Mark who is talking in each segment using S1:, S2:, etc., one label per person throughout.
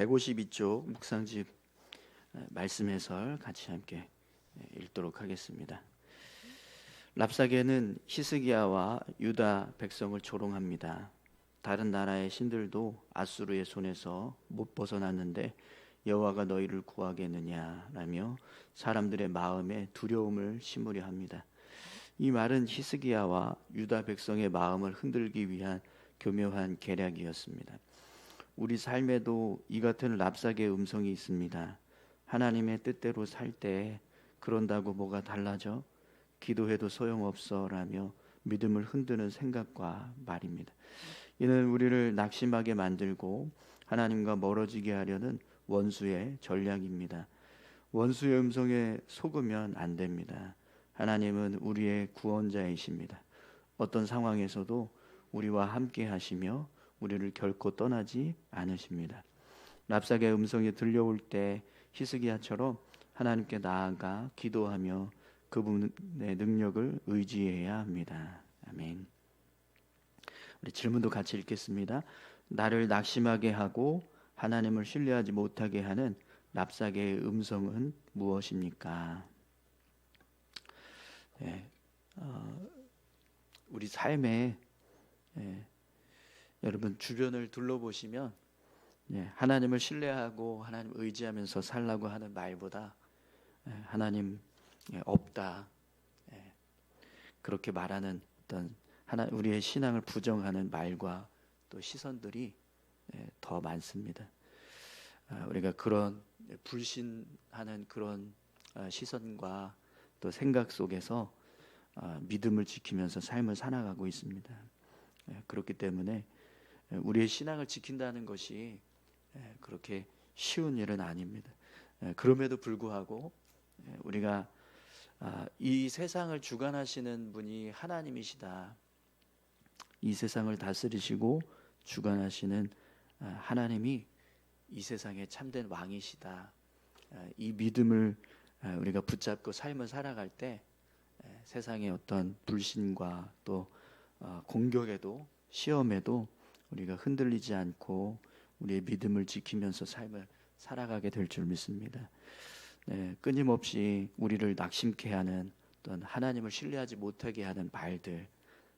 S1: 152쪽 묵상집 말씀 해설 같이 함께 읽도록 하겠습니다. 랍사게는 히스기야와 유다 백성을 조롱합니다. 다른 나라의 신들도 아수르의 손에서 못 벗어났는데 여호와가 너희를 구하겠느냐라며 사람들의 마음에 두려움을 심으려 합니다. 이 말은 히스기야와 유다 백성의 마음을 흔들기 위한 교묘한 계략이었습니다. 우리 삶에도 이 같은 랍사의 음성이 있습니다. 하나님의 뜻대로 살 때 그런다고 뭐가 달라져? 기도해도 소용없어라며 믿음을 흔드는 생각과 말입니다. 이는 우리를 낙심하게 만들고 하나님과 멀어지게 하려는 원수의 전략입니다. 원수의 음성에 속으면 안 됩니다. 하나님은 우리의 구원자이십니다. 어떤 상황에서도 우리와 함께 하시며 우리를 결코 떠나지 않으십니다. 랍삭의 음성이 들려올 때 히스기야처럼 하나님께 나아가 기도하며 그분의 능력을 의지해야 합니다. 아멘. 우리 질문도 같이 읽겠습니다. 나를 낙심하게 하고 하나님을 신뢰하지 못하게 하는 랍삭의 음성은 무엇입니까? 네, 어, 우리 삶에 예, 여러분 주변을 둘러보시면 예, 하나님을 신뢰하고 하나님 의지하면서 살라고 하는 말보다 예, 하나님 예, 없다 예, 그렇게 말하는 어떤 하나 우리의 신앙을 부정하는 말과 또 시선들이 예, 더 많습니다. 아, 우리가 그런 불신하는 그런 아, 시선과 또 생각 속에서 아, 믿음을 지키면서 삶을 살아가고 있습니다. 예, 그렇기 때문에 예, 우리의 신앙을 지킨다는 것이 예, 그렇게 쉬운 일은 아닙니다. 그럼에도 불구하고 우리가 아, 이 세상을 주관하시는 분이 하나님이시다. 이 세상을 다스리시고 주관하시는 아, 하나님이 이 세상의 참된 왕이시다. 아, 이 믿음을 우리가 붙잡고 삶을 살아갈 때 세상의 어떤 불신과 또 어, 공격에도 시험에도 우리가 흔들리지 않고 우리의 믿음을 지키면서 삶을 살아가게 될 줄 믿습니다. 네, 끊임없이 우리를 낙심케 하는 어떤 하나님을 신뢰하지 못하게 하는 말들,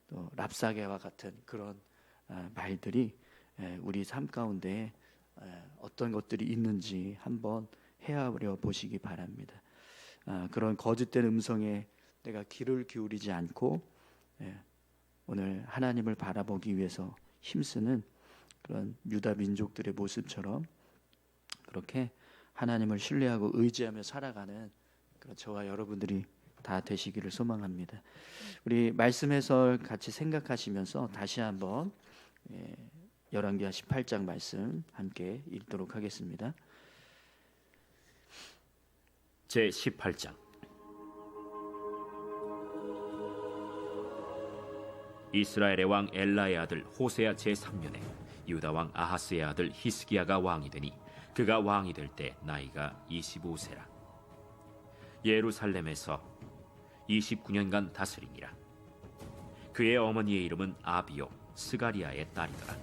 S1: 또 랍사게와 같은 그런 아, 말들이 우리 삶 가운데 어떤 것들이 있는지 한번 헤아려 보시기 바랍니다. 아, 그런 거짓된 음성에 내가 귀를 기울이지 않고 오늘 하나님을 바라보기 위해서 힘쓰는 그런 유다 민족들의 모습처럼 그렇게 하나님을 신뢰하고 의지하며 살아가는 그런 저와 여러분들이 다 되시기를 소망합니다. 우리 말씀 해설 같이 생각하시면서 다시 한번 예, 열왕기하 18장 말씀 함께 읽도록 하겠습니다.
S2: 제 18장 이스라엘의 왕 엘라의 아들 호세아 제3년에 유다 왕 아하스의 아들 히스기야가 왕이 되니 그가 왕이 될 때 나이가 25세라. 예루살렘에서 29년간 다스리니라. 그의 어머니의 이름은 아비오 스가리아의 딸이더라.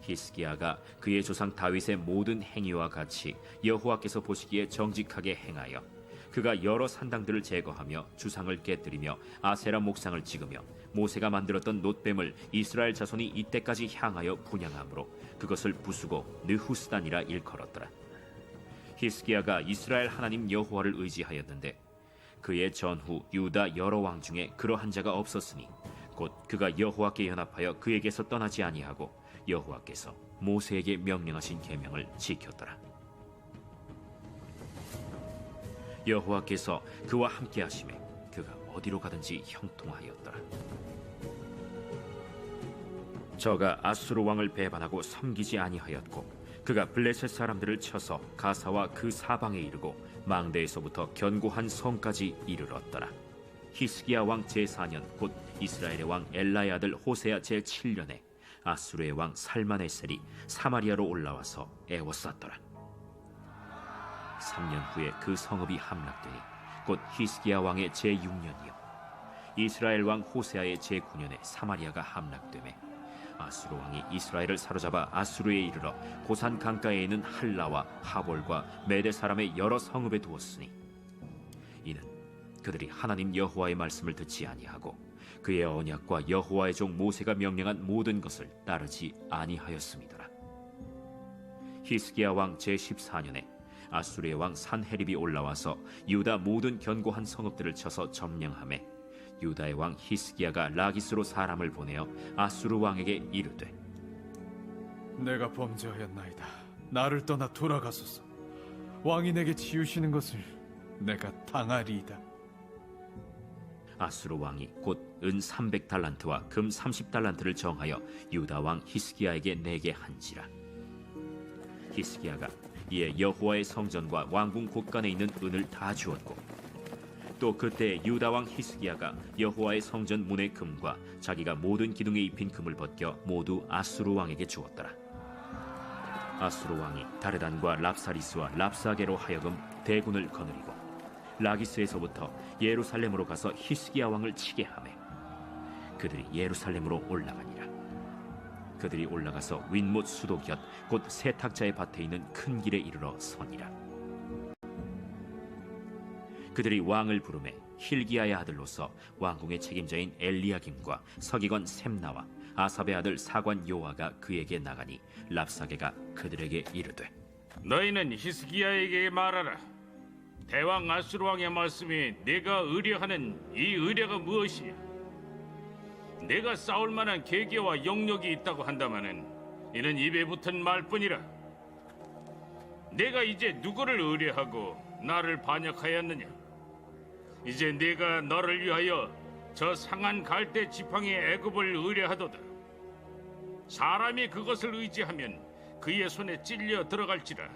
S2: 히스기야가 그의 조상 다윗의 모든 행위와 같이 여호와께서 보시기에 정직하게 행하여 그가 여러 산당들을 제거하며 주상을 깨뜨리며 아세라 목상을 찍으며 모세가 만들었던 놋뱀을 이스라엘 자손이 이때까지 향하여 분양함으로 그것을 부수고 느후스단이라 일컬었더라. 히스기야가 이스라엘 하나님 여호와를 의지하였는데 그의 전후 유다 여러 왕 중에 그러한 자가 없었으니 곧 그가 여호와께 연합하여 그에게서 떠나지 아니하고 여호와께서 모세에게 명령하신 계명을 지켰더라. 여호와께서 그와 함께 하심에 그가 어디로 가든지 형통하였더라. 저가 아수르 왕을 배반하고 섬기지 아니하였고 그가 블레셋 사람들을 쳐서 가사와 그 사방에 이르고 망대에서부터 견고한 성까지 이르렀더라. 히스기야 왕 제4년 곧 이스라엘의 왕 엘라의 아들 호세아 제7년에 아수르의 왕 살마네셀이 사마리아로 올라와서 애워쌌더라. 3년 후에 그 성읍이 함락되니 곧 히스기야 왕의 제6년이요 이스라엘 왕 호세아의 제9년에 사마리아가 함락되매 아수르 왕이 이스라엘을 사로잡아 아수르에 이르러 고산 강가에 있는 할라와 하볼과 메대 사람의 여러 성읍에 두었으니 이는 그들이 하나님 여호와의 말씀을 듣지 아니하고 그의 언약과 여호와의 종 모세가 명령한 모든 것을 따르지 아니하였음이더라. 히스기야 왕 제14년에 아수르의 왕 산헤립이 올라와서 유다 모든 견고한 성읍들을 쳐서 점령하매 유다의 왕 히스기야가 라기스로 사람을 보내어 아수르 왕에게 이르되
S3: 내가 범죄하였나이다. 나를 떠나 돌아가소서. 왕이 내게 지우시는 것을 내가 당하리이다.
S2: 아수르 왕이 곧 은 300달란트와 금 30달란트를 정하여 유다 왕 히스기야에게 내게 한지라 히스기야가 이에 여호와의 성전과 왕궁 곳간에 있는 은을 다 주었고 또 그때 유다 왕 히스기야가 여호와의 성전 문의 금과 자기가 모든 기둥에 입힌 금을 벗겨 모두 아수르 왕에게 주었더라. 아수르 왕이 다르단과 랍사리스와 랍사게로 하여금 대군을 거느리고 라기스에서부터 예루살렘으로 가서 히스기야 왕을 치게 하매 그들이 예루살렘으로 올라가니라 그들이 올라가서 윈못 수도 곁 곧 세탁자의 밭에 있는 큰 길에 이르러 서니라 그들이 왕을 부르매 힐기야의 아들로서 왕궁의 책임자인 엘리야김과 서기관 셈나와 아삽의 아들 사관 요아가 그에게 나가니 랍사게가 그들에게 이르되
S4: 너희는 히스기야에게 말하라. 대왕 아수르 왕의 말씀이 내가 의뢰하는 이 의뢰가 무엇이야? 내가 싸울 만한 계계와 영역이 있다고 한다마는 이는 입에 붙은 말뿐이라. 내가 이제 누구를 의뢰하고 나를 반역하였느냐? 이제 내가 너를 위하여 저 상한 갈대 지팡이의 애굽을 의뢰하도다. 사람이 그것을 의지하면 그의 손에 찔려 들어갈지라.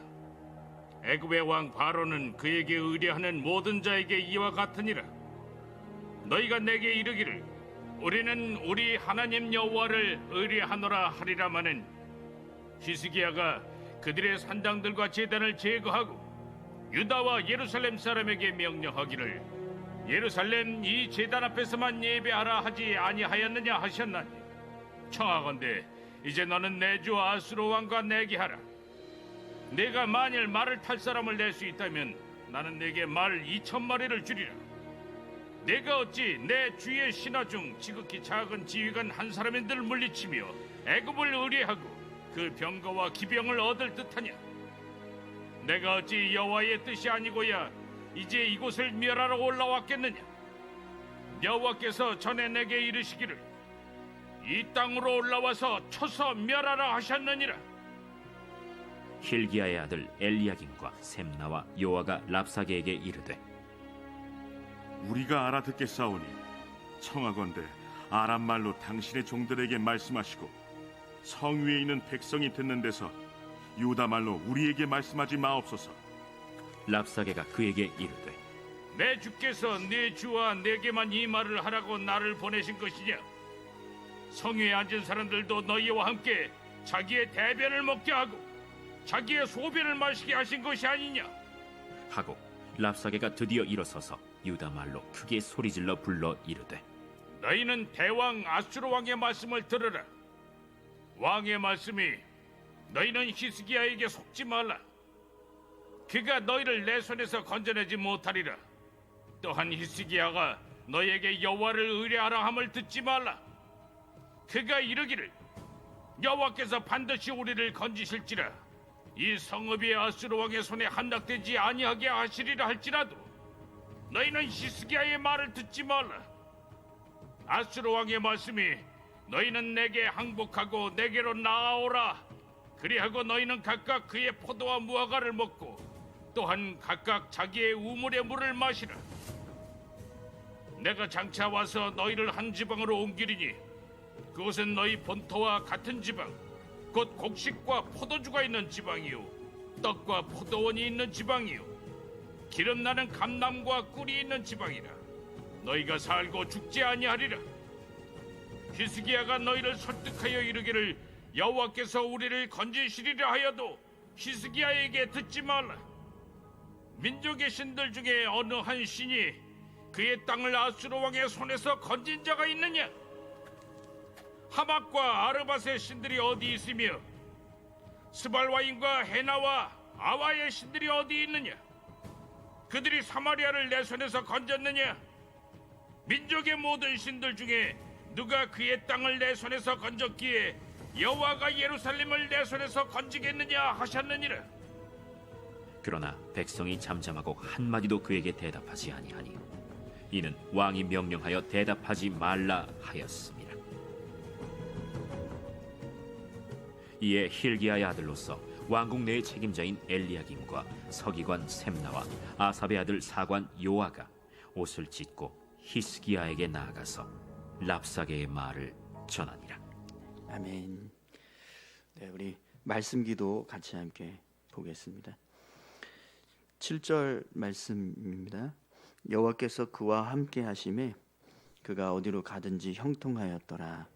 S4: 애굽의 왕 바로는 그에게 의뢰하는 모든 자에게 이와 같으니라. 너희가 내게 이르기를 우리는 우리 하나님 여호와를 의뢰하노라 하리라마는 히스기야가 그들의 산당들과 제단을 제거하고 유다와 예루살렘 사람에게 명령하기를 예루살렘 이 제단 앞에서만 예배하라 하지 아니하였느냐 하셨나니 청하건대 이제 너는 내 주 아수르 왕과 내게 하라 내가 만일 말을 탈 사람을 낼 수 있다면 나는 내게 말 2천 마리를 주리라. 내가 어찌 내 주의 신하 중 지극히 작은 지휘관 한 사람인들 물리치며 애굽을 의뢰하고 그 병거와 기병을 얻을 듯하냐? 내가 어찌 여호와의 뜻이 아니고야 이제 이곳을 멸하러 올라왔겠느냐? 여호와께서 전에 내게 이르시기를 이 땅으로 올라와서 쳐서 멸하라 하셨느니라.
S2: 힐기야의 아들 엘리야김과 셈나와 요아가 랍사게에게 이르되
S5: 우리가 알아듣겠사오니 청하건대 아람 말로 당신의 종들에게 말씀하시고 성 위에 있는 백성이 듣는 데서 유다 말로 우리에게 말씀하지 마옵소서.
S2: 랍사게가 그에게 이르되
S4: 내 주께서 내 주와 내게만 이 말을 하라고 나를 보내신 것이냐? 성위에 앉은 사람들도 너희와 함께 자기의 대변을 먹게 하고 자기의 소변을 마시게 하신 것이 아니냐?
S2: 하고 랍사게가 드디어 일어서서 유다 말로 크게 소리질러 불러 이르되
S4: 너희는 대왕 아수르 왕의 말씀을 들으라. 왕의 말씀이 너희는 히스기야에게 속지 말라. 그가 너희를 내 손에서 건져내지 못하리라. 또한 히스기야가 너희에게 여호와를 의뢰하라 함을 듣지 말라. 그가 이르기를 여호와께서 반드시 우리를 건지실지라. 이 성읍이 아수르 왕의 손에 함락되지 아니하게 하시리라 할지라도 너희는 히스기야의 말을 듣지 말라. 아수르 왕의 말씀이 너희는 내게 항복하고 내게로 나아오라. 그리하고 너희는 각각 그의 포도와 무화과를 먹고 또한 각각 자기의 우물의 물을 마시라. 내가 장차 와서 너희를 한 지방으로 옮기리니 그곳은 너희 본토와 같은 지방, 곧 곡식과 포도주가 있는 지방이요, 떡과 포도원이 있는 지방이요, 기름 나는 감남과 꿀이 있는 지방이라. 너희가 살고 죽지 아니하리라. 히스기야가 너희를 설득하여 이르기를 여호와께서 우리를 건지시리라 하여도 히스기야에게 듣지 말라. 민족의 신들 중에 어느 한 신이 그의 땅을 아수르 왕의 손에서 건진 자가 있느냐? 하박과 아르밧의 신들이 어디 있으며 스발와인과 헤나와 아와의 신들이 어디 있느냐? 그들이 사마리아를 내 손에서 건졌느냐? 민족의 모든 신들 중에 누가 그의 땅을 내 손에서 건졌기에 여호와가 예루살렘을 내 손에서 건지겠느냐 하셨느니라.
S2: 그러나 백성이 잠잠하고 한마디도 그에게 대답하지 아니하니 이는 왕이 명령하여 대답하지 말라 하였습니다. 이에 힐기야의 아들로서 왕궁 내의 책임자인 엘리야김과 서기관 셈나와 아삽의 아들 사관 요아가 옷을 찢고 히스기야에게 나아가서 랍사게의 말을 전하니라.
S1: 아멘. 네, 우리 말씀 기도 같이 함께 보겠습니다. 7절 말씀입니다. 여호와께서 그와 함께 하심에 그가 어디로 가든지 형통하였더라.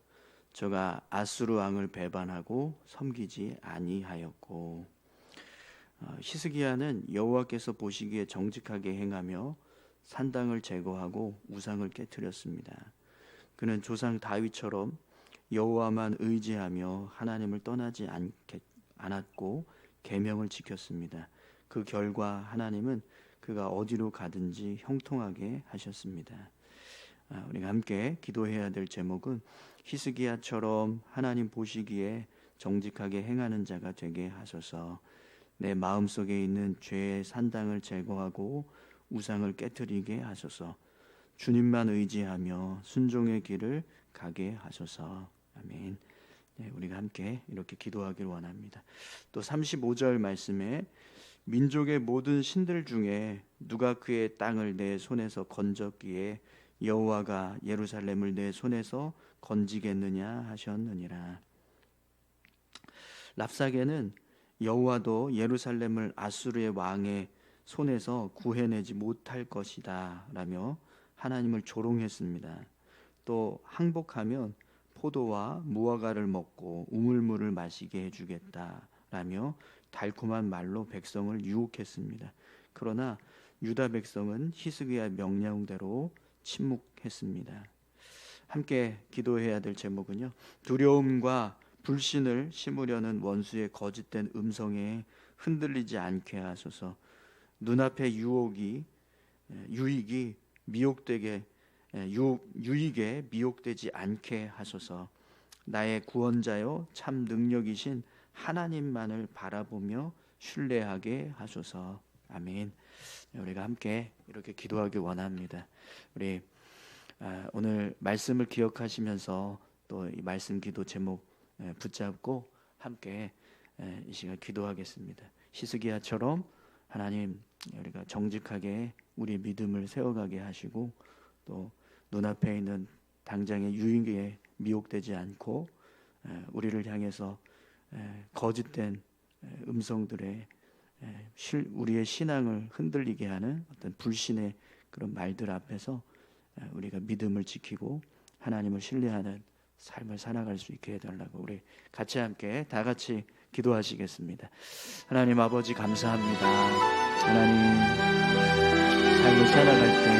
S1: 저가 아수르 왕을 배반하고 섬기지 아니하였고 어, 히스기야는 여호와께서 보시기에 정직하게 행하며 산당을 제거하고 우상을 깨뜨렸습니다. 그는 조상 다윗처럼 여호와만 의지하며 하나님을 떠나지 않았고 계명을 지켰습니다. 그 결과 하나님은 그가 어디로 가든지 형통하게 하셨습니다. 아, 우리가 함께 기도해야 될 제목은 히스기야처럼 하나님 보시기에 정직하게 행하는 자가 되게 하소서. 내 마음 속에 있는 죄의 산당을 제거하고 우상을 깨뜨리게 하소서. 주님만 의지하며 순종의 길을 가게 하소서. 아멘. 네, 우리가 함께 이렇게 기도하길 원합니다. 또 35절 말씀에 민족의 모든 신들 중에 누가 그의 땅을 내 손에서 건졌기에 여호와가 예루살렘을 내 손에서 건지겠느냐 하셨느니라. 랍사게는 여호와도 예루살렘을 아수르의 왕의 손에서 구해내지 못할 것이다 라며 하나님을 조롱했습니다. 또 항복하면 포도와 무화과를 먹고 우물물을 마시게 해주겠다 라며 달콤한 말로 백성을 유혹했습니다. 그러나 유다 백성은 히스기야 명령대로 침묵했습니다. 함께 기도해야 될 제목은요. 두려움과 불신을 심으려는 원수의 거짓된 음성에 흔들리지 않게 하소서. 눈앞의 유혹이 유익이 미혹되게 유혹, 유익에 미혹되지 않게 하소서. 나의 구원자요 참 능력이신 하나님만을 바라보며 신뢰하게 하소서. 아멘. 우리가 함께 이렇게 기도하기 원합니다. 우리 아, 오늘 말씀을 기억하시면서 또 이 말씀 기도 제목 붙잡고 함께 이 시간 기도하겠습니다. 히스기야처럼 하나님 우리가 정직하게 우리 믿음을 세워가게 하시고 또 눈앞에 있는 당장의 유익에 미혹되지 않고 우리를 향해서 거짓된 음성들의 우리의 신앙을 흔들리게 하는 어떤 불신의 그런 말들 앞에서 우리가 믿음을 지키고 하나님을 신뢰하는 삶을 살아갈 수 있게 해달라고 우리 같이 함께 다 같이 기도하시겠습니다. 하나님 아버지 감사합니다. 하나님 삶을 살아갈 때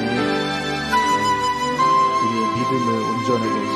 S1: 우리의 믿음을 온전하게 세워